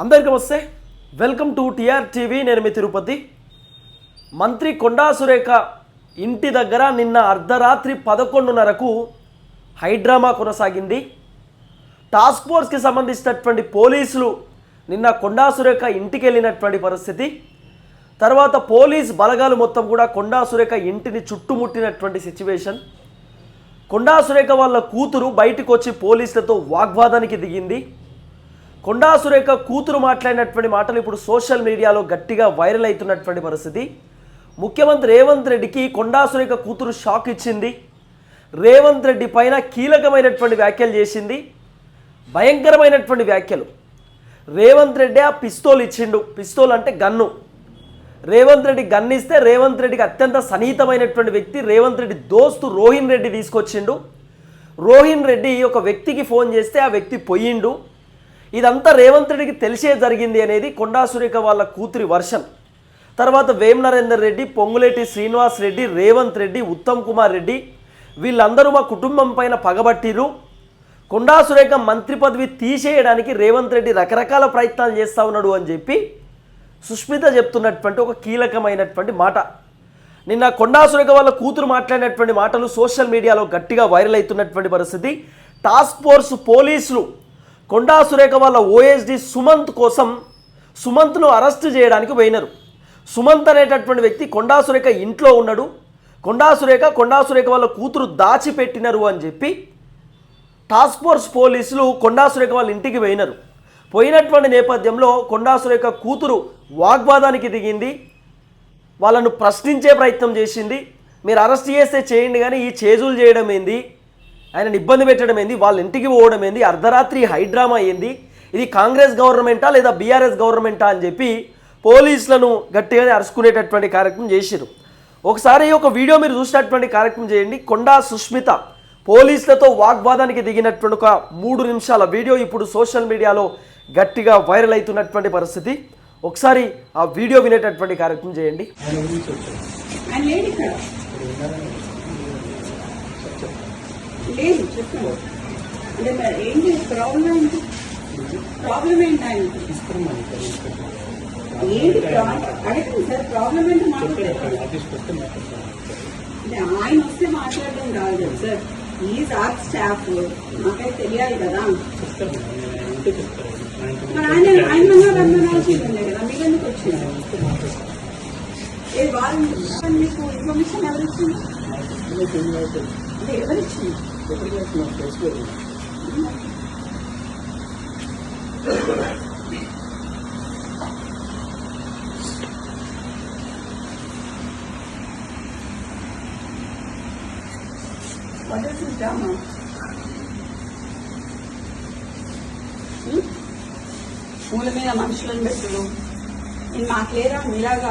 అందరికీ వస్తే welcome to TR TV నేను మీ తిరుపతి. మంత్రి కొండా సురేఖ ఇంటి దగ్గర నిన్న అర్ధరాత్రి పదకొండున్నరకు హైడ్రామా కొనసాగింది. టాస్క్ ఫోర్స్కి సంబంధించినటువంటి పోలీసులు నిన్న కొండా సురేఖ ఇంటికి వెళ్ళినటువంటి పరిస్థితి. తర్వాత పోలీస్ బలగాలు మొత్తం కూడా కొండా సురేఖ ఇంటిని చుట్టుముట్టినటువంటి సిచ్యువేషన్ కొండా సురేఖ వాళ్ళ కూతురు బయటకు వచ్చి పోలీసులతో వాగ్వాదానికి దిగింది. కొండా సురేఖ కూతురు మాట్లాడినటువంటి మాటలు ఇప్పుడు సోషల్ మీడియాలో గట్టిగా వైరల్ అవుతున్నటువంటి పరిస్థితి. ముఖ్యమంత్రి రేవంత్ రెడ్డికి కొండా సురేఖ కూతురు షాక్ ఇచ్చింది. రేవంత్ రెడ్డి పైన కీలకమైనటువంటి వ్యాఖ్యలు చేసింది. భయంకరమైనటువంటి వ్యాఖ్యలు. రేవంత్ రెడ్డి ఆ పిస్తోల్ ఇచ్చిండు. పిస్తోల్ అంటే గన్ను. రేవంత్ రెడ్డి గన్ ఇస్తే రేవంత్ రెడ్డికి అత్యంత సన్నిహితమైనటువంటి వ్యక్తి రేవంత్ రెడ్డి దోస్తు రోహిన్ రెడ్డి తీసుకొచ్చిండు. రోహిన్ రెడ్డి ఒక వ్యక్తికి ఫోన్ చేస్తే ఆ వ్యక్తి పొయ్యిండు ఇదంతా రేవంత్ రెడ్డికి తెలిసే జరిగింది అనేది కొండా సురేఖ వాళ్ళ కూతురి వర్షన్ తర్వాత వేం నరేందర్ రెడ్డి పొంగులేటి శ్రీనివాస్ రెడ్డి రేవంత్ రెడ్డి ఉత్తమ్ కుమార్ రెడ్డి వీళ్ళందరూ మా కుటుంబం పైన పగబట్టిరు కొండా సురేఖ మంత్రి పదవి తీసేయడానికి రేవంత్ రెడ్డి రకరకాల ప్రయత్నాలు చేస్తూ ఉన్నాడు అని చెప్పి సుష్మిత చెప్తున్నటువంటి ఒక కీలకమైనటువంటి మాట. నిన్న కొండా సురేఖ వాళ్ళ కూతురు మాట్లాడినటువంటి మాటలు సోషల్ మీడియాలో గట్టిగా వైరల్ అవుతున్నటువంటి పరిస్థితి. టాస్క్ ఫోర్స్ పోలీసులు కొండా సురేఖ వాళ్ళ ఓఎస్డి సుమంత్ కోసం సుమంత్ను అరెస్ట్ చేయడానికి పోయినారు. సుమంత్ అనేటటువంటి వ్యక్తి కొండా సురేఖ ఇంట్లో ఉన్నాడు. కొండా సురేఖ కొండా సురేఖ వాళ్ళ కూతురు దాచిపెట్టినారు అని చెప్పి టాస్క్ ఫోర్స్ పోలీసులు కొండా సురేఖ వాళ్ళ ఇంటికి పోయినారు. పోయినటువంటి నేపథ్యంలో కొండా సురేఖ కూతురు వాగ్వాదానికి దిగింది. వాళ్ళను ప్రశ్నించే ప్రయత్నం చేసింది. మీరు అరెస్ట్ చేస్తే చేయండి కానీ ఈ చేజులు చేయడం ఏంది? ఆయనను ఇబ్బంది పెట్టడం ఏంది? వాళ్ళ ఇంటికి పోవడం ఏంది? అర్ధరాత్రి హైడ్రామా ఏంది? ఇది కాంగ్రెస్ గవర్నమెంటా లేదా బీఆర్ఎస్ గవర్నమెంటా అని చెప్పి పోలీసులను గట్టిగానే అరుచుకునేటటువంటి కార్యక్రమం చేశారు ఒకసారి ఒక వీడియో మీరు చూసినటువంటి కార్యక్రమం చేయండి. కొండా సుష్మిత పోలీసులతో వాగ్వాదానికి దిగినటువంటి ఒక మూడు నిమిషాల వీడియో ఇప్పుడు సోషల్ మీడియాలో గట్టిగా వైరల్ అవుతున్నటువంటి పరిస్థితి. ఒకసారి ఆ వీడియో వినేటటువంటి కార్యక్రమం చేయండి. లేదు చెప్పండి అంటే మరి ఏంటి ప్రాబ్లం ఏంటి? ప్రాబ్లం ఏంటి ఆయనకి? ఏంటి అడగండి సార్ ప్రాబ్లం ఏంటి మాట్లాడారు ఆయన వస్తే మాట్లాడడం కాదు కదా సార్ ఈ ఆర్ స్టాఫ్ మాకైతే తెలియాలి కదా. మరి ఆయన ఆయన అన్నారు అందరూ కదా మీకు ఎందుకు వచ్చింది ఏ వాళ్ళు మీకు ఇన్ఫర్మేషన్ ఎవరు ఇచ్చింది? ఎవరు ఇచ్చింది? What is this drama? మూల మీద మనుషులను పెట్టడు నేను మాకు లేరా మీలాగా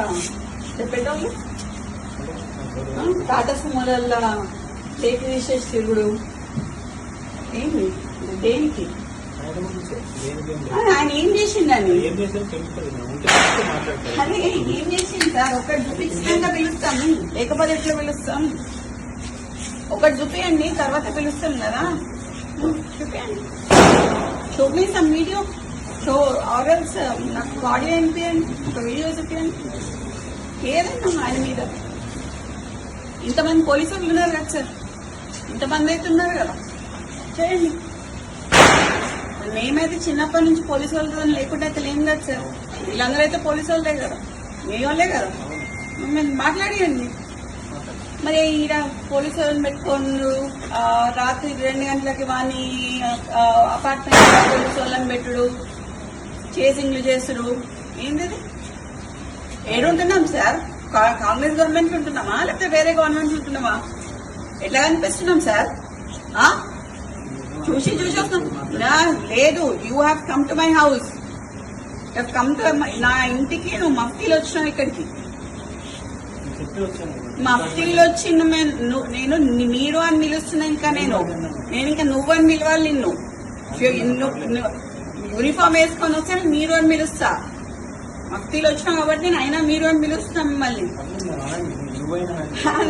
చెప్పేటోళ్ళు ఆ? టాటా సుమోలల్లో టేక్ తీసేసి తిరుగుడు ఏంటి దేనికి? ఆయన ఏం చేసిండని? అదే ఏం చేసింది సార్? ఒకటి చూపించినాక పిలుస్తాం లేకపోతే ఎట్లా పిలుస్తాం? ఒకటి చూపియండి తర్వాత పిలుస్తాం కదా. చూపియండి. చూపిస్తాం వీడియో. సో ఆర్ఎల్స్ నాకు ఆడియో అనిపించండి ఒక వీడియో చూపించండి ఏదైనా ఆయన మీద. ఇంతమంది పోలీసులు ఉన్నారు కదా సార్. ఇంతమంది అయితే ఉన్నారు కదా. చేయండి మేమైతే చిన్నప్పటి నుంచి పోలీసు వాళ్ళతో లేకుండా అయితే లేం కదా సార్. వీళ్ళందరూ అయితే పోలీసు వాళ్ళే కదా. మీ వాళ్ళే కదా. మేము మాట్లాడియండి. మరి ఈడ పోలీసు వాళ్ళని పెట్టుకోండు రాత్రి రెండు గంటలకి వాని అపార్ట్మెంట్ పోలీసు వాళ్ళని పెట్టుడు. చేసింగ్లు చేసుడు ఏంటిది? ఏడుంటున్నాం సార్? కా- కాంగ్రెస్ గవర్నమెంట్ ఉంటున్నామా? లేకపోతే వేరే గవర్నమెంట్ ఉంటున్నామా? ఎట్లా కనిపిస్తున్నాం సార్? ఆ? చూసి చూసి వస్తాం లేదు you have come to my house come to నా ఇంటికి నువ్వు మఫ్తీలు వచ్చినావు ఇక్కడికి. మఫ్తీలు వచ్చి నేను మీరు అని పిలుస్తున్నా ఇంకా నేను. నేను ఇంకా నువ్వు అని పిలవాలి నిన్ను. యూనిఫామ్ వేసుకొని వస్తే మీరు అని పిలుస్తా. మఫ్తీలు వచ్చినావు కాబట్టి నేను అయినా మీరు అని పిలుస్తా మిమ్మల్ని.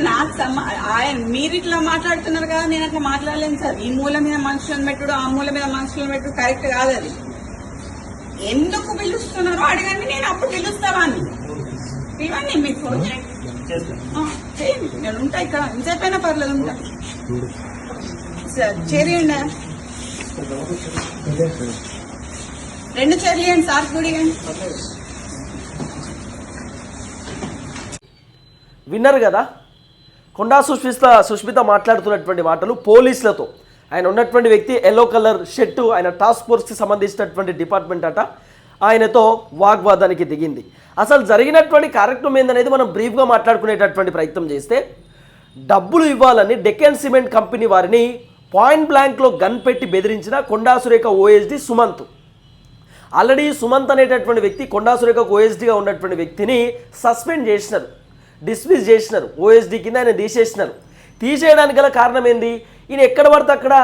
నాకు సమ ఆయన మీరు ఇట్లా మాట్లాడుతున్నారు కదా నేను అట్లా మాట్లాడలేను సార్. ఈ మూల మీద మనుషులను పెట్టుడు ఆ మూల మీద మనుషులను పెట్టుడు కరెక్ట్ కాదు అది. ఎందుకు పిలుస్తున్నారో? అడగండి నేను అప్పుడు పిలుస్తావా అని ఇవన్నీ మీకు నేను ఉంటా ఇక్కడ. ఇంతసేపైనా పర్లేదు ఉంటా. సరే, చేరియండి రెండు చేరియండి సార్ కూడా విన్నారు కదా? కొండా సుష్మిత సుష్మిత మాట్లాడుతున్నటువంటి మాటలు పోలీసులతో. ఆయన ఉన్నటువంటి వ్యక్తి ఎల్లో కలర్ షర్టు ఆయన టాస్క్ ఫోర్స్కి సంబంధించినటువంటి డిపార్ట్మెంట్ అట. ఆయనతో వాగ్వాదానికి దిగింది. అసలు జరిగినటువంటి కార్యక్రమం ఏందనేది మనం బ్రీఫ్గా మాట్లాడుకునేటటువంటి ప్రయత్నం చేస్తే డబ్బులు ఇవ్వాలని డెక్కన్ సిమెంట్ కంపెనీ వారిని పాయింట్ బ్లాంక్లో గన్ పెట్టి బెదిరించిన కొండా సురేఖ ఓఎస్డి సుమంత్. ఆల్రెడీ సుమంత్ అనేటటువంటి వ్యక్తి కొండా సురేఖ ఓఎస్డీగా ఉన్నటువంటి వ్యక్తిని సస్పెండ్ చేసినారు. డిస్మిస్ చేసినారు. ఓఎస్డీ కింద ఆయన తీసేసినారు. తీసేయడానికి గల కారణం ఏంది? ఈయన ఎక్కడ పడితే అక్కడ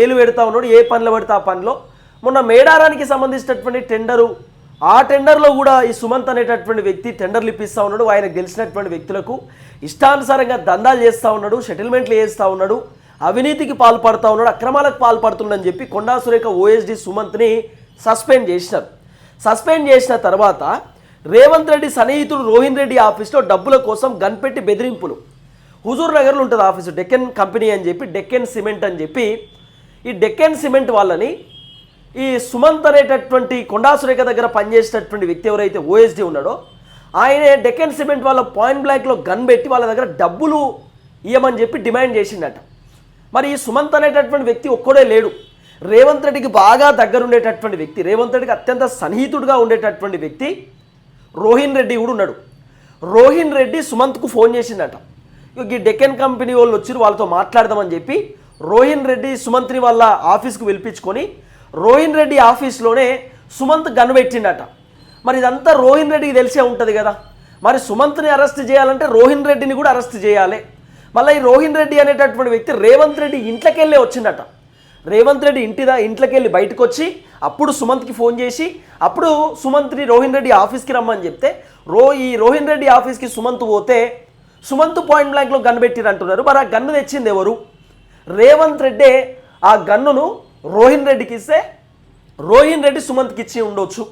ఏలు పెడతా ఉన్నాడు ఏ పనిలో పడితే ఆ పనిలో. మొన్న మేడారానికి సంబంధించినటువంటి టెండరు ఆ టెండర్లో కూడా ఈ సుమంత్ అనేటటువంటి వ్యక్తి టెండర్లు ఇప్పిస్తూ ఉన్నాడు. ఆయన గెలిచినటువంటి వ్యక్తులకు ఇష్టానుసారంగా దందాలు చేస్తూ ఉన్నాడు సెటిల్మెంట్లు చేస్తూ ఉన్నాడు అవినీతికి పాల్పడుతూ ఉన్నాడు అక్రమాలకు పాల్పడుతున్నాడని చెప్పి కొండా సురేఖ ఓఎస్డి సుమంత్ని సస్పెండ్ చేసినారు. సస్పెండ్ చేసిన తర్వాత రేవంత్ రెడ్డి సన్నిహితుడు రోహిన్ రెడ్డి ఆఫీస్లో డబ్బుల కోసం గన్ పెట్టి బెదిరింపులు. హుజూర్ నగర్లో ఉంటుంది ఆఫీసు డెక్కన్ కంపెనీ అని చెప్పి డెక్కన్ సిమెంట్ అని చెప్పి. ఈ డెక్కన్ సిమెంట్ వాళ్ళని ఈ సుమంత్ అనేటటువంటి కొండా సురేఖ దగ్గర పనిచేసేటటువంటి వ్యక్తి ఎవరైతే ఓఎస్డీ ఉన్నాడో ఆయనే డెక్కన్ సిమెంట్ వాళ్ళ పాయింట్ బ్లాక్లో గన్ పెట్టి వాళ్ళ దగ్గర డబ్బులు ఇవ్వమని చెప్పి డిమాండ్ చేసిండట. మరి ఈ సుమంత్ అనేటటువంటి వ్యక్తి ఒక్కడే లేడు. రేవంత్ రెడ్డికి బాగా దగ్గరుండేటటువంటి వ్యక్తి రేవంత్ రెడ్డికి అత్యంత సన్నిహితుడిగా ఉండేటటువంటి వ్యక్తి రోహిన్ రెడ్డి కూడా ఉన్నాడు. రోహిన్ రెడ్డి సుమంత్కు ఫోన్ చేసిండట. ఈ డెక్కన్ కంపెనీ వాళ్ళు వచ్చి వాళ్ళతో మాట్లాడదామని చెప్పి రోహిన్ రెడ్డి సుమంత్ని వాళ్ళ ఆఫీస్కు పిలిపించుకొని రోహిన్ రెడ్డి ఆఫీస్లోనే సుమంత్ గన్ పెట్టిండట. మరి ఇదంతా రోహిన్ రెడ్డికి తెలిసే ఉంటుంది కదా. మరి సుమంత్ని అరెస్ట్ చేయాలంటే రోహిన్ రెడ్డిని కూడా అరెస్ట్ చేయాలి. మళ్ళీ ఈ రోహిన్ రెడ్డి అనేటటువంటి వ్యక్తి రేవంత్ రెడ్డి ఇంట్లోకి వెళ్ళే వచ్చిందట రేవంత్ రెడ్డి ఇంటిదా ఇంట్లోకి వెళ్ళి బయటకు వచ్చి అప్పుడు సుమంత్కి ఫోన్ చేసి అప్పుడు సుమంత్ని రోహిన్ రెడ్డి ఆఫీస్కి రమ్మని చెప్తే రో ఈ రోహిన్ రెడ్డి ఆఫీస్కి సుమంత్ పోతే సుమంత్ పాయింట్ బ్లాంక్లో గన్ పెట్టిరు అంటున్నారు. మరి ఆ గన్ను తెచ్చింది ఎవరు? రేవంత్ రెడ్డే ఆ గన్నును రోహిన్ రెడ్డికి ఇస్తే రోహిన్ రెడ్డి సుమంత్కి ఇచ్చి ఉండొచ్చు.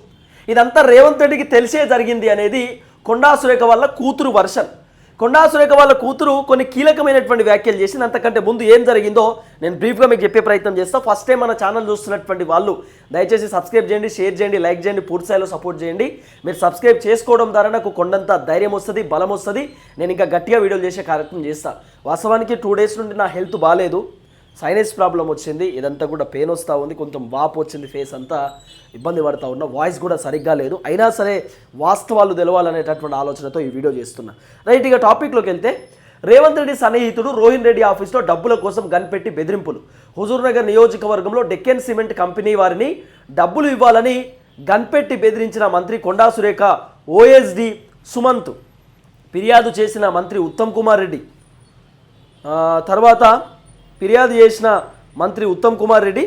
ఇదంతా రేవంత్ రెడ్డికి తెలిసే జరిగింది అనేది కొండా సురేఖ వల్ల కూతురు వర్షన్. కొండా సురేఖ వాళ్ళ కూతురు కొన్ని కీలకమైనటువంటి వ్యాఖ్యలు చేసింది. అంతకంటే ముందు ఏం జరిగిందో నేను బ్రీఫ్గా మీకు చెప్పే ప్రయత్నం చేస్తాను ఫస్ట్ టైం మన ఛానల్ చూస్తున్నటువంటి వాళ్ళు దయచేసి సబ్స్క్రైబ్ చేయండి షేర్ చేయండి లైక్ చేయండి పూర్తి స్థాయిలో సపోర్ట్ చేయండి. మీరు సబ్స్క్రైబ్ చేసుకోవడం ద్వారా నాకు కొండంత ధైర్యం వస్తుంది బలం వస్తుంది. నేను ఇంకా గట్టిగా వీడియోలు చేసే కార్యక్రమం చేస్తాను వాస్తవానికి టూ డేస్ నుండి నా హెల్త్ బాగాలేదు సైనస్ ప్రాబ్లం వచ్చింది ఇదంతా కూడా పెయిన్ వస్తూ ఉంది కొంచెం వాపు వచ్చింది ఫేస్ అంతా ఇబ్బంది పడతా ఉన్నా వాయిస్ కూడా సరిగ్గా లేదు. అయినా సరే వాస్తవాలు తెలవాలనేటటువంటి ఆలోచనతో ఈ వీడియో చేస్తున్నా. రైట్ ఇక టాపిక్లోకి వెళ్తే రేవంత్ రెడ్డి సన్నిహితుడు రోహిన్ రెడ్డి ఆఫీస్లో డబ్బుల కోసం గన్పెట్టి బెదిరింపులు. హుజూర్ నగర్ నియోజకవర్గంలో డెక్కన్ సిమెంట్ కంపెనీ వారిని డబ్బులు ఇవ్వాలని గన్పెట్టి బెదిరించిన మంత్రి కొండా సురేఖ ఓఎస్డి సుమంత్ ఫిర్యాదు చేసిన మంత్రి ఉత్తమ్ కుమార్ రెడ్డి. తర్వాత ఫిర్యాదు చేసిన మంత్రి ఉత్తమ్ కుమార్ రెడ్డి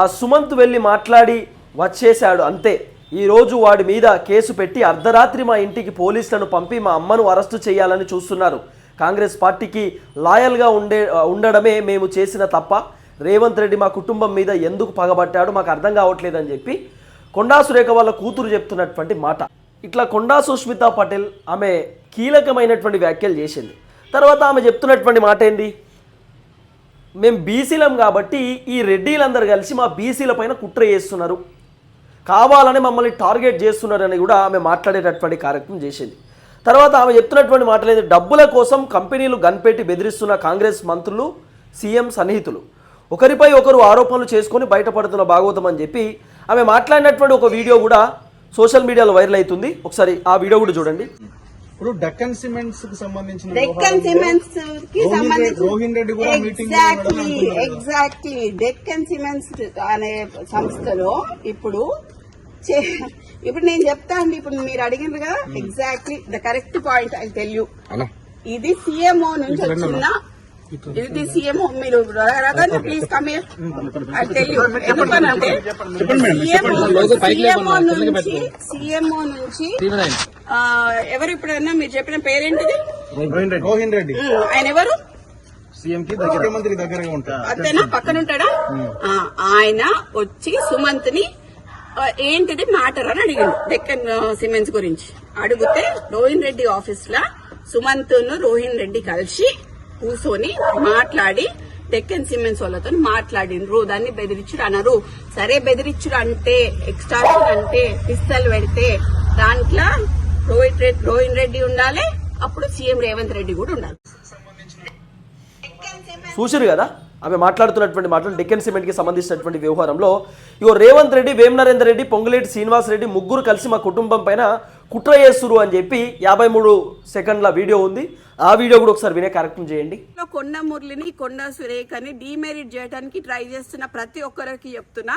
ఆ సుమంత్ వెళ్ళి మాట్లాడి వచ్చేశాడు అంతే. ఈరోజు వాడి మీద కేసు పెట్టి అర్ధరాత్రి మా ఇంటికి పోలీసులను పంపి మా అమ్మను అరెస్టు చేయాలని చూస్తున్నారు. కాంగ్రెస్ పార్టీకి లాయల్గా ఉండే ఉండడమే మేము చేసిన తప్ప రేవంత్ రెడ్డి మా కుటుంబం మీద ఎందుకు పగబట్టాడు మాకు అర్థం కావట్లేదని చెప్పి కొండా సురేఖ వాళ్ళ కూతురు చెప్తున్నటువంటి మాట. ఇట్లా కొండా సుష్మితా పటేల్ ఆమె కీలకమైనటువంటి వ్యాఖ్యలు చేసింది. తర్వాత ఆమె చెప్తున్నటువంటి మాట ఏంది? మేము బీసీలం కాబట్టి ఈ రెడ్డిలందరూ కలిసి మా బీసీల పైన కుట్ర చేస్తున్నారు. కావాలని మమ్మల్ని టార్గెట్ చేస్తున్నారని కూడా ఆమె మాట్లాడేటటువంటి కార్యక్రమం చేసింది. తర్వాత ఆమె చెప్తున్నటువంటి మాటలు డబ్బుల కోసం కంపెనీలు గన్పెట్టి బెదిరిస్తున్న కాంగ్రెస్ మంత్రులు సీఎం సన్నిహితులు. ఒకరిపై ఒకరు ఆరోపణలు చేసుకొని బయటపడుతున్న భాగవతం అని చెప్పి ఆమె మాట్లాడినటువంటి ఒక వీడియో కూడా సోషల్ మీడియాలో వైరల్ అవుతుంది. ఒకసారి ఆ వీడియో కూడా చూడండి. ఇప్పుడు డక్కన్ సిమెంట్స్కి సంబంధించిన డెక్కన్ సిమెంట్స్కి రోహిన్ రెడ్డి- సంబంధించి రోహిన్ రెడ్డి కూడా meeting exactly exactly Deccan cements అనే సంస్థలో ఇప్పుడు చే- ఇప్పుడు నేను చెప్తా అండి ఇప్పుడు మీరు అడిగినారు కదా. Exactly the correct point I tell you అలా. ఇది సిఎంఓ నుంచి వచ్చిన ఇది సిఎంఓ మీరు please come I tell you ఎందుకనంటే సిఎంఓ నుంచి సిఎంఓ నుంచి ఎవరు ఇప్పుడన్నా మీరు చెప్పిన పేరేంటిది? రోహిన్ రెడ్డి. ఆయన ఎవరు? సీఎం కి దగ్గర. ముఖ్యమంత్రికి దగ్గరగా ఉంటారు అంతేనా పక్కన ఉంటాడా ఆ, ఆయన వచ్చి సుమంత్ని ఏంటిది మ్యాటర్ అని అడిగిండు. డెక్కన్ సిమెంట్స్ గురించి. అడిగితే రోహిన్ రెడ్డి ఆఫీస్ లా సుమంత్ రోహిన్ రెడ్డి కలిసి కూర్చొని మాట్లాడి డెక్కన్ సిమెంట్స్ వాళ్ళతో మాట్లాడిండ్రు. దాన్ని బెదిరించుడు అన్నారు సరే బెదిరించుడు అంటే ఎక్స్ట్రాషన్ అంటే పిస్తల్ పెడితే దాంట్లో రోహిత్ రెడ్డి రోహిన్ రెడ్డి ఉండాలి. అప్పుడు సీఎం రేవంత్ రెడ్డి కూడా ఉండాలి. చూసిరు కదా? ఆమె మాట్లాడుతున్నటువంటి మాటలు డెక్కన్ సిమెంట్కి సంబంధించినటువంటి వ్యవహారంలో ఇగో రేవంత్ రెడ్డి వేమ నరేందర్ రెడ్డి పొంగులేటి శ్రీనివాస్ రెడ్డి ముగ్గురు కలిసి మా కుటుంబం పైన కుట్ర చేస్తురు అని చెప్పి యాభై మూడు సెకండ్ల వీడియో ఉంది. ఆ వీడియో కూడా ఒకసారి వినే కార్యక్రమం చేయండి. కొండ మురళిని కొండ సురేఖని డిమెరిట్ చేయడానికి ట్రై చేస్తున్న ప్రతి ఒక్కరికి చెప్తున్నా.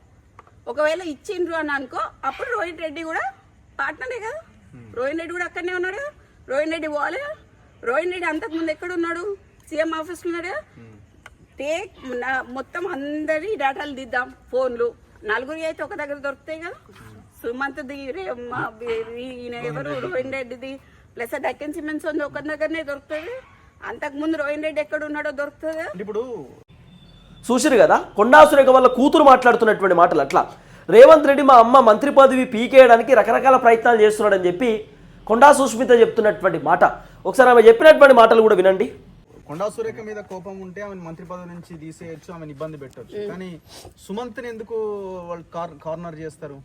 ఒకవేళ ఇచ్చిండ్రు అని అనుకో అప్పుడు రోహిత్ రెడ్డి కూడా పార్ట్నరే కదా. రోహిత్ రెడ్డి కూడా అక్కడనే ఉన్నాడు కదా. రోహిత్ రెడ్డి కదా. రోహిత్ రెడ్డి అంతకుముందు ఎక్కడ ఉన్నాడు? సీఎం ఆఫీస్లో ఉన్నాడు కదా. టేక్ నా- మొత్తం అందరి డేటాలు దిద్దాం ఫోన్లు. నలుగురి అయితే ఒక దగ్గర దొరుకుతాయి కదా. సుమంత్ మా బి- ఈయన ఎవరు? రోహిన్ రెడ్డిది. ప్లస్ డక్కన్ సిమెంట్స్ ఉంది ఒక దగ్గరనే దొరుకుతుంది. అంతకుముందు రోహిన్ రెడ్డి ఎక్కడ ఉన్నాడో దొరుకుతుంది ఇప్పుడు చూసిరు కదా? కొండా సురేఖ వాళ్ళ కూతురు మాట్లాడుతున్నటువంటి మాటలు అట్లా. రేవంత్ రెడ్డి మా అమ్మ మంత్రి పదవి పీకేయడానికి రకరకాల ప్రయత్నాలు చేస్తున్నాడని చెప్పి కొండా సుష్మిత చెప్తున్నటువంటి మాట. ఒకసారి ఆమె చెప్పినటువంటి మాటలు కూడా వినండి. కొండా సురేఖ మీద కోపం ఉంటే ఆమెను మంత్రి పదవి నుంచి తీసేయచ్చు ఆమెను ఇబ్బంది పెట్టొచ్చు. కానీ సుమంత్ని ఎందుకు వాళ్ళు కార్ కార్నర్ చేస్తారు?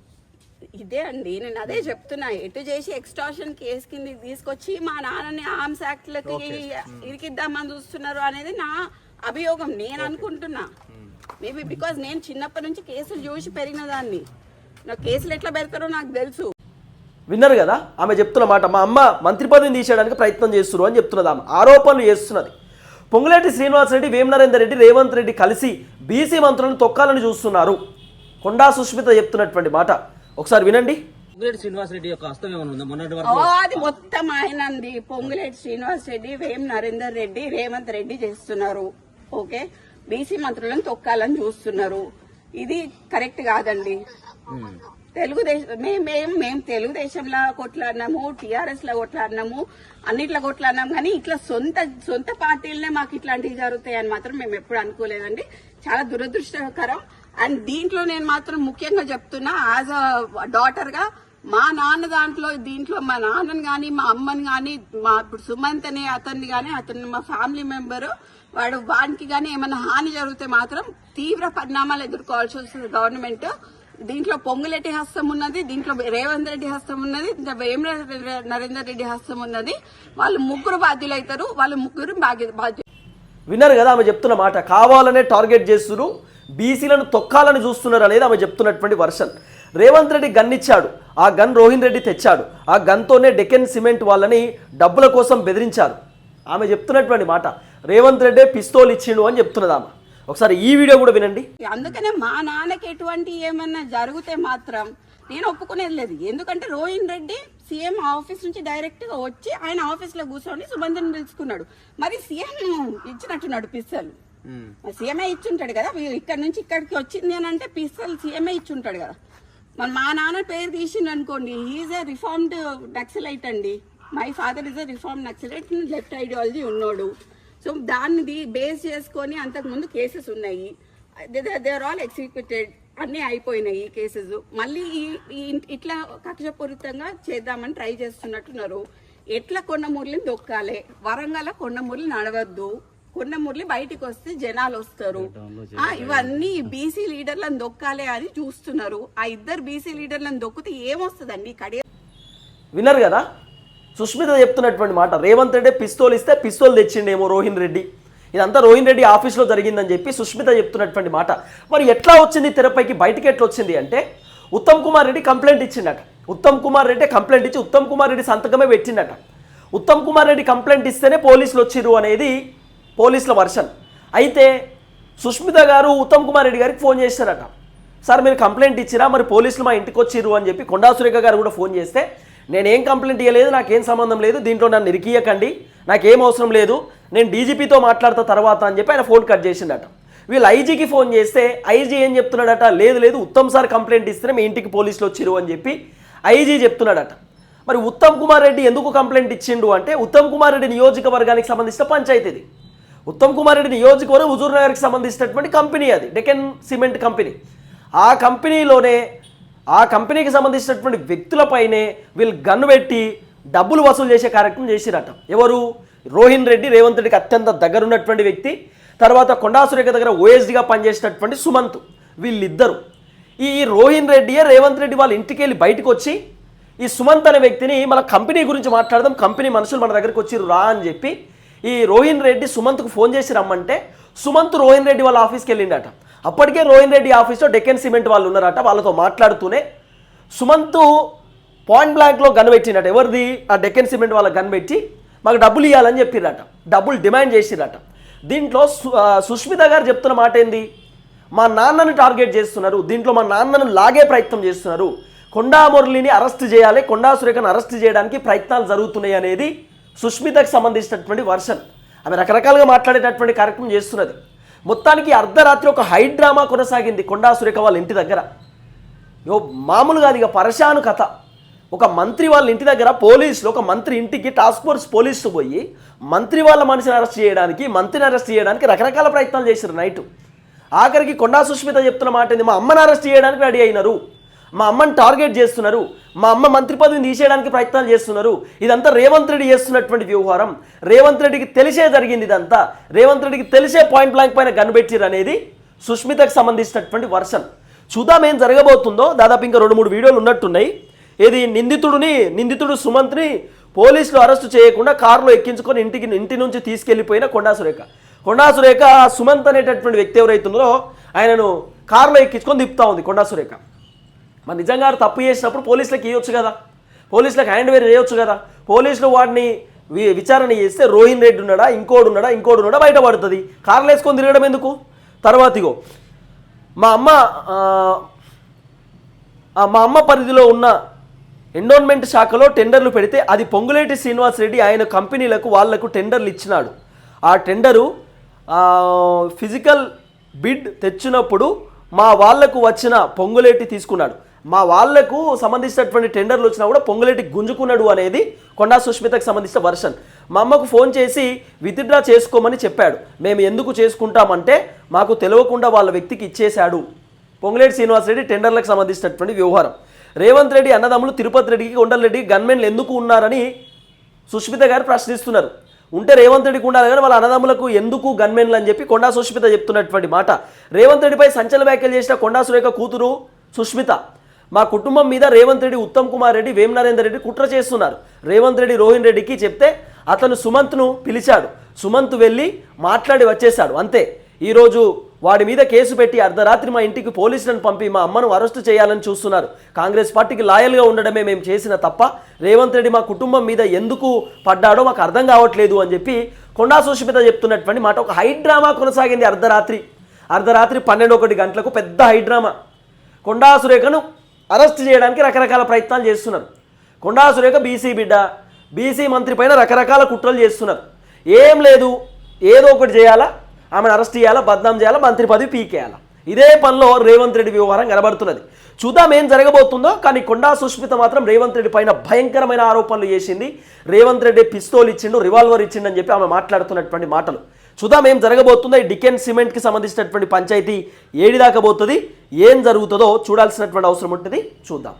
ఇదే అండి నేను అదే చెప్తున్నా. ఎటు చేసి ఎక్స్టార్షన్ కేసు కింద తీసుకొచ్చి మా నాన్నని ఆర్మ్స్ యాక్ట్లకి ఇరికిద్దామని చూస్తున్నారు అనేది నా అభియోగం నేను అనుకుంటున్నా. మేబీ బికాజ్ నేను చిన్నప్పటి నుంచి కేసులు చూసి పెరిగిన దాన్ని. నాకు కేసులు ఎట్లా పెడతారో నాకు తెలుసు. విన్నారు కదా? ఆమె చెప్తున్న మాట మా అమ్మ మంత్రి పదవిని తీసేయడానికి ప్రయత్నం చేస్తున్నారు అని చెప్తున్నది ఆమె. ఆరోపణలు చేస్తున్నది. పొంగులేటి శ్రీనివాసరెడ్డి వేమ నరేందర్ రెడ్డి రేవంత్ రెడ్డి కలిసి బీసీ మంత్రులను తొక్కాలని చూస్తున్నారు. కొండా సుష్మిత చెప్తున్నటువంటి మాట. ఒకసారి వినండి. పొంగులేటి శ్రీనివాస్ రెడ్డి యొక్క హస్తం ఏమైనా ఉందా? మొన్నటి ఓ వరకు అది మొత్తం ఆయనంది. పొంగులేటి శ్రీనివాస్ రెడ్డి వేం నరేందర్ రెడ్డి రేవంత్ రెడ్డి చేస్తున్నారు. ఓకే? బీసీ మంత్రులను తొక్కాలని చూస్తున్నారు. ఇది కరెక్ట్ కాదండి. తెలుగుదేశం మేము మేము తెలుగుదేశంలో కొట్లాడినాము టీఆర్ఎస్లో కొట్లాడినాము అన్నిట్లో కొట్లాడినాం కానీ ఇట్లా సొంత సొంత పార్టీలనే మాకు ఇట్లాంటివి జరుగుతాయి అని మాత్రం మేము ఎప్పుడు అనుకోలేదండి. చాలా దురదృష్టకరం. అండ్ దీంట్లో నేను మాత్రం ముఖ్యంగా చెప్తున్నా యాజ్ అ డాటర్గా మా నాన్న దాంట్లో దీంట్లో మా నాన్నని గాని మా అమ్మని గాని మా ఇప్పుడు సుమంత్ అనే అతన్ని గాని అతన్ని మా ఫ్యామిలీ మెంబర్ వాడు వానికి కానీ ఏమైనా హాని జరిగితే మాత్రం తీవ్ర పరిణామాలు ఎదుర్కోవాల్సి వస్తుంది గవర్నమెంట్. దీంట్లో పొంగులెట్టి హస్తం ఉన్నది దీంట్లో రేవంత్ రెడ్డి హస్తం ఉన్నది ఇంకా నరేందర్ రెడ్డి హస్తం ఉన్నది. వాళ్ళు ముగ్గురు బాధ్యులు అవుతారు వాళ్ళు ముగ్గురు బాధ్యులు విన్నారు కదా ఆమె చెప్తున్న మాట కావాలనే టార్గెట్ చేస్తున్నారు బీసీలను తొక్కాలని చూస్తున్నారు అనేది ఆమె చెప్తున్నటువంటి వర్షన్. రేవంత్ రెడ్డి గన్ ఇచ్చాడు ఆ గన్ రోహిన్ రెడ్డి తెచ్చాడు ఆ గన్తోనే డెకెన్ సిమెంట్ వాళ్ళని డబ్బుల కోసం బెదిరించారు. ఆమె చెప్తున్నటువంటి మాట రేవంత్ రెడ్డే పిస్తోల్ ఇచ్చిండు అని చెప్తున్నది ఆమె. ఒకసారి ఈ వీడియో కూడా వినండి. అందుకనే మా నాన్నకి ఎటువంటి ఏమన్నా జరిగితే మాత్రం నేను ఒప్పుకునేది లేదు. ఎందుకంటే రోహిన్ రెడ్డి సీఎం ఆఫీస్ నుంచి డైరెక్ట్గా వచ్చి ఆయన ఆఫీస్లో కూర్చొని సుబంధన్ పిలుచుకున్నాడు. మరి సీఎం ఇచ్చినట్టున్నాడు పిస్తల్. సీఎంఏ ఇచ్చుంటాడు కదా ఇక్కడ నుంచి ఇక్కడికి వచ్చింది అని అంటే పిస్తల్ సీఎంఏ ఇచ్చుంటాడు కదా. మరి మా నాన్న పేరు తీసిండు అనుకోండి ఈజ్ ఏ రిఫార్మ్డ్ నక్సలైట్ అండి. My father is a reform Naxalite left ideology ఉన్నాడు. సో దాన్ని బేస్ చేసుకొని అంతకుముందు కేసెస్ ఉన్నాయి. దే ఆర్ ఆల్ ఎగ్జిక్యూటెడ్ అన్నీ అయిపోయినాయి ఈ కేసెస్. మళ్ళీ ఈ- ఇట్లా కక్షపూరితంగా చేద్దామని ట్రై చేస్తున్నట్టున్నారు. ఎట్లా కొండమూర్లిని దొక్కాలి? వరంగల్ కొండమూర్లి నడవద్దు. కొండమూర్లి బయటికి వస్తే జనాలు వస్తారు. ఆ, ఇవన్నీ బీసీ లీడర్లను దొక్కాలి అని చూస్తున్నారు. ఆ ఇద్దరు బీసీ లీడర్లను దొక్కితే ఏమొస్తుందండి? కడియ విన్నారు కదా? సుష్మిత చెప్తున్నటువంటి మాట రేవంత్ రెడ్డి పిస్తోల్ ఇస్తే పిస్తోల్ తెచ్చిండేమో రోహిన్ రెడ్డి. ఇదంతా రోహిన్ రెడ్డి ఆఫీస్లో జరిగిందని చెప్పి సుష్మిత చెప్తున్నటువంటి మాట. మరి ఎట్లా వచ్చింది తెరపైకి? బయటికి ఎట్లా వచ్చింది అంటే ఉత్తమ్ కుమార్ రెడ్డి కంప్లైంట్ ఇచ్చిండట. ఉత్తమ్ కుమార్ రెడ్డి కంప్లైంట్ ఇచ్చి ఉత్తమ్ కుమార్ రెడ్డి సంతకమే పెట్టిండట. ఉత్తమ్ కుమార్ రెడ్డి కంప్లైంట్ ఇస్తేనే పోలీసులు వచ్చిర్రు అనేది పోలీసుల వర్షన్. అయితే సుష్మిత గారు ఉత్తమ్ కుమార్ రెడ్డి గారికి ఫోన్ చేశారట. సార్ మీరు కంప్లైంట్ ఇచ్చిరా మరి పోలీసులు మా ఇంటికి వచ్చిర్రు అని చెప్పి కొండా సురేఖ గారు కూడా ఫోన్ చేస్తే నేనేం కంప్లైంట్ ఇవ్వలేదు నాకేం సంబంధం లేదు దీంట్లో నన్ను ఇరికియకండి నాకేం అవసరం లేదు నేను డీజీపీతో మాట్లాడతా తర్వాత అని చెప్పి ఆయన ఫోన్ కట్ చేసిండట. వీళ్ళు ఐజీకి ఫోన్ చేస్తే ఐజీ ఏం చెప్తున్నాడట? లేదు లేదు ఉత్తమ్ సార్ కంప్లైంట్ ఇస్తేనే మీ ఇంటికి పోలీసులు వచ్చిర్రు అని చెప్పి ఐజీ చెప్తున్నాడట. మరి ఉత్తమ్ కుమార్ రెడ్డి ఎందుకు కంప్లైంట్ ఇచ్చిండు అంటే ఉత్తమ్ కుమార్ రెడ్డి నియోజకవర్గానికి సంబంధించిన పంచాయతీ ఇది ఉత్తమ్ కుమార్ రెడ్డి నియోజకవర్గం హుజూర్ నగర్కి సంబంధించినటువంటి కంపెనీ అది డెకెన్ సిమెంట్ కంపెనీ. ఆ కంపెనీలోనే ఆ కంపెనీకి సంబంధించినటువంటి వ్యక్తులపైనే వీళ్ళు గన్ను పెట్టి డబ్బులు వసూలు చేసే కార్యక్రమం చేసిరట. ఎవరు? రోహిన్ రెడ్డి రేవంత్ రెడ్డికి అత్యంత దగ్గరున్నటువంటి వ్యక్తి. తర్వాత కొండాసురేఖ దగ్గర ఓఎస్డిగా పనిచేసినటువంటి సుమంత్. వీళ్ళిద్దరు. ఈ రోహిన్ రెడ్డియే రేవంత్ రెడ్డి వాళ్ళ ఇంటికి వెళ్ళి బయటకు వచ్చి ఈ సుమంత్ అనే వ్యక్తిని మన కంపెనీ గురించి మాట్లాడదాం కంపెనీ మనుషులు మన దగ్గరికి వచ్చి రా అని చెప్పి ఈ రోహిన్ రెడ్డి సుమంత్కు ఫోన్ చేసి రమ్మంటే సుమంత్ రోహిన్ రెడ్డి వాళ్ళ ఆఫీస్కి వెళ్ళిండట. అప్పటికే రోహిన్ రెడ్డి ఆఫీస్లో డెక్కన్ సిమెంట్ వాళ్ళు ఉన్నారట వాళ్ళతో మాట్లాడుతూనే సుమంత్ పాయింట్ బ్లాంక్లో గన్ పెట్టినట ఎవరిది? ఆ డెక్కన్ సిమెంట్ వాళ్ళ గన్ పెట్టి మాకు డబ్బులు ఇవ్వాలని చెప్పిరట డబ్బులు డిమాండ్ చేసిరట దీంట్లో సు- సుష్మిత గారు చెప్తున్న మాట ఏంది? మా నాన్నను టార్గెట్ చేస్తున్నారు. దీంట్లో మా నాన్నను లాగే ప్రయత్నం చేస్తున్నారు. కొండా మురళిని అరెస్ట్ చేయాలి కొండా సురేఖను అరెస్ట్ చేయడానికి ప్రయత్నాలు జరుగుతున్నాయి అనేది సుష్మితకు సంబంధించినటువంటి వర్షన్. ఆమె రకరకాలుగా మాట్లాడేటటువంటి కార్యక్రమం చేస్తున్నది. మొత్తానికి అర్ధరాత్రి ఒక హై డ్రామా కొనసాగింది కొండా సురేఖ వాళ్ళ ఇంటి దగ్గర. యో మామూలుగా అది ఇక పరశాను కథ. ఒక మంత్రి వాళ్ళ ఇంటి దగ్గర పోలీసులు ఒక మంత్రి ఇంటికి టాస్క్ ఫోర్స్ పోలీసులు పోయి మంత్రి వాళ్ళ మనిషిని అరెస్ట్ చేయడానికి మంత్రిని అరెస్ట్ చేయడానికి రకరకాల ప్రయత్నాలు చేశారు నైట్. ఆఖరికి కొండా సుష్మిత చెప్తున్న మాట ఏంది? మా అమ్మని అరెస్ట్ చేయడానికి రెడీ అయినారు. మా అమ్మని టార్గెట్ చేస్తున్నారు. మా అమ్మ మంత్రి పదవిని తీసేయడానికి ప్రయత్నాలు చేస్తున్నారు. ఇదంతా రేవంత్ రెడ్డి చేస్తున్నటువంటి వ్యవహారం. రేవంత్ రెడ్డికి తెలిసే జరిగింది ఇదంతా. రేవంత్ రెడ్డికి తెలిసే పాయింట్ బ్లాంక్ పైన కనిపెట్టిరు అనేది సుష్మితకు సంబంధించినటువంటి వర్షన్. చూద్దాం ఏం జరగబోతుందో. దాదాపు ఇంకా రెండు మూడు వీడియోలు ఉన్నట్టున్నాయి. ఏది నిందితుడిని నిందితుడు సుమంత్ని పోలీసులు అరెస్టు చేయకుండా కారులో ఎక్కించుకొని ఇంటికి ఇంటి నుంచి తీసుకెళ్ళిపోయిన కొండా సురేఖ. కొండా సురేఖ సుమంత్ అనేటటువంటి వ్యక్తి ఎవరైతుందో ఆయనను కారులో ఎక్కించుకొని తిప్పుతా ఉంది కొండా సురేఖ. మరి నిజంగా తప్పు చేసినప్పుడు పోలీసులకు ఇవ్వచ్చు కదా? పోలీసులకు హ్యాండ్ వేర్ చేయొచ్చు కదా? పోలీసులు వాడిని వి- విచారణ చేస్తే రోహిన్ రెడ్డి ఉన్నాడా ఇంకోడు ఉన్నాడా ఇంకోడు ఉన్నాడా బయటపడుతుంది కార్లు వేసుకొని తిరగడం ఎందుకు? తర్వాత ఇగో మా అమ్మ మా అమ్మ పరిధిలో ఉన్న ఎండోన్మెంట్ శాఖలో టెండర్లు పెడితే అది పొంగులేటి శ్రీనివాస్ రెడ్డి ఆయన కంపెనీలకు వాళ్ళకు టెండర్లు ఇచ్చినాడు. ఆ టెండరు ఫిజికల్ బిడ్ తెచ్చినప్పుడు మా వాళ్ళకు వచ్చిన పొంగులేటి తీసుకున్నాడు. మా వాళ్ళకు సంబంధించినటువంటి టెండర్లు వచ్చినా కూడా పొంగులేటి గుంజుకున్నాడు అనేది కొండా సుష్మితకు సంబంధించిన వర్షన్. మా అమ్మకు ఫోన్ చేసి విత్డ్రా చేసుకోమని చెప్పాడు. మేము ఎందుకు చేసుకుంటామంటే మాకు తెలియకుండా వాళ్ళ వ్యక్తికి ఇచ్చేశాడు. పొంగులేటి శ్రీనివాసరెడ్డి టెండర్లకు సంబంధించినటువంటి వ్యవహారం. రేవంత్ రెడ్డి అన్నదమ్ములు తిరుపతి రెడ్డికి కొండలరెడ్డి గన్మెన్లు ఎందుకు ఉన్నారని సుష్మిత గారు ప్రశ్నిస్తున్నారు. ఉంటే రేవంత్ రెడ్డికి ఉండాలి కానీ వాళ్ళ అన్నదమ్ములకు ఎందుకు గన్మెన్లు అని చెప్పి కొండా సుష్మిత చెప్తున్నటువంటి మాట. రేవంత్ రెడ్డిపై సంచలన వ్యాఖ్యలు చేసిన కొండా సురేఖ కూతురు సుష్మిత. మా కుటుంబం మీద రేవంత్ రెడ్డి ఉత్తమ్ కుమార్ రెడ్డి వేమ నరేందర్ రెడ్డి కుట్ర చేస్తున్నారు. రేవంత్ రెడ్డి రోహిన్ రెడ్డికి చెప్తే అతను సుమంత్ను పిలిచాడు. సుమంత్ వెళ్ళి మాట్లాడి వచ్చేశాడు. అంతే. ఈరోజు వాడి మీద కేసు పెట్టి అర్ధరాత్రి మా ఇంటికి పోలీసులను పంపి మా అమ్మను అరెస్టు చేయాలని చూస్తున్నారు. కాంగ్రెస్ పార్టీకి లాయల్గా ఉండడమే మేము చేసిన తప్ప రేవంత్ రెడ్డి మా కుటుంబం మీద ఎందుకు పడ్డాడో మాకు అర్థం కావట్లేదు అని చెప్పి కొండా సుష్మిత చెప్తున్నటువంటి మాట. ఒక హై డ్రామా కొనసాగింది అర్ధరాత్రి. అర్ధరాత్రి పన్నెండు ఒకటి గంటలకు పెద్ద హైడ్రామా కొండా సురేఖను అరెస్ట్ చేయడానికి రకరకాల ప్రయత్నాలు చేస్తున్నారు. కొండా సురేఖ బీసీ బిడ్డ బీసీ మంత్రి పైన రకరకాల కుట్రలు చేస్తున్నారు. ఏం లేదు ఏదో ఒకటి చేయాలా? ఆమెను అరెస్ట్ చేయాలా? బద్నాం చేయాలా? మంత్రి పదవి పీకేయాలా? ఇదే పనిలో రేవంత్ రెడ్డి వ్యవహారం కనబడుతున్నది. చూద్దాం ఏం జరగబోతుందో కానీ కొండా సుష్మిత మాత్రం రేవంత్ రెడ్డి పైన భయంకరమైన ఆరోపణలు చేసింది. రేవంత్ రెడ్డి పిస్తోల్ ఇచ్చిండు రివాల్వర్ ఇచ్చిండు అని చెప్పి ఆమె మాట్లాడుతున్నటువంటి మాటలు. చూద్దాం ఏం జరగబోతుందో. ఈ డికెన్ సిమెంట్కి సంబంధించినటువంటి పంచాయతీ ఏడి దాకా పోతుంది ఏం జరుగుతుందో చూడాల్సినటువంటి అవసరం ఉంటుంది చూద్దాం.